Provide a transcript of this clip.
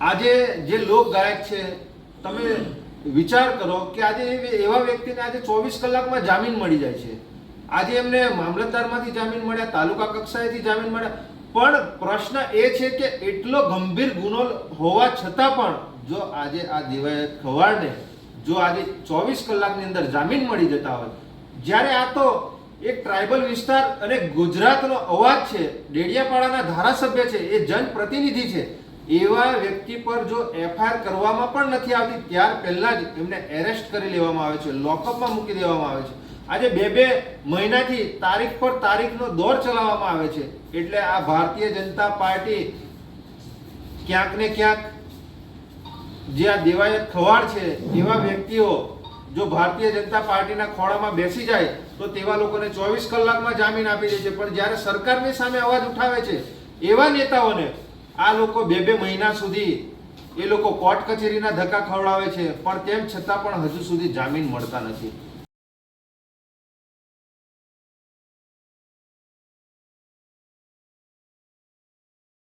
આજે જે લોક ગાયક છે, તમે વિચાર કરો કે આજે એવી- વ્યક્તિને આજે ચોવીસ કલાકમાં જામીન મળી જાય છે. આજે એમને મામલતદારમાંથી જામીન મળ્યા, તાલુકા કક્ષાએથી જામીન મળ્યા. પણ પ્રશ્ન એ છે કે એટલો ગંભીર ગુનો હોવા છતાં પણ જો આજે આ દેવાય ખવાડને, જો આજે ચોવીસ કલાકની અંદર જામીન મળી જતા હોય, જ્યારે આ તો એક ટ્રાઇબલ વિસ્તાર અને ગુજરાતનો અવાજ છે, ડેડિયાપાડાના ધારાસભ્ય છે, એ જનપ્રતિનિધિ છે એવા વ્યક્તિ પર જો એફઆઈઆર કરવામાં પણ નથી આવતી, ત્યાર પહેલા જ એમને એરેસ્ટ કરી લેવામાં આવે છે લોકઅપમાં મૂકી દેવામાં આવે છે. આજે બે બે મહિનાથી તારીખ પર તારીખનો દોર ચલાવવામાં આવે છે. એટલે આ ભારતીય જનતા પાર્ટી ક્યાંક ને ક્યાંક જે આ દેવાયત ખવાડ છે, એવા વ્યક્તિઓ જો ભારતીય જનતા પાર્ટીના ખોળામાં બેસી જાય, તો તેવા લોકોને ચોવીસ કલાકમાં જામીન આપી દે છે. પણ જ્યારે સરકારની સામે અવાજ ઉઠાવે છે, એવા નેતાઓને આ લોકો બે બે મહિના સુધી એ લોકો કોર્ટ કચેરીના ધક્કા ખવડાવે છે, પણ તેમ છતાં પણ હજુ સુધી જામીન મળતા નથી.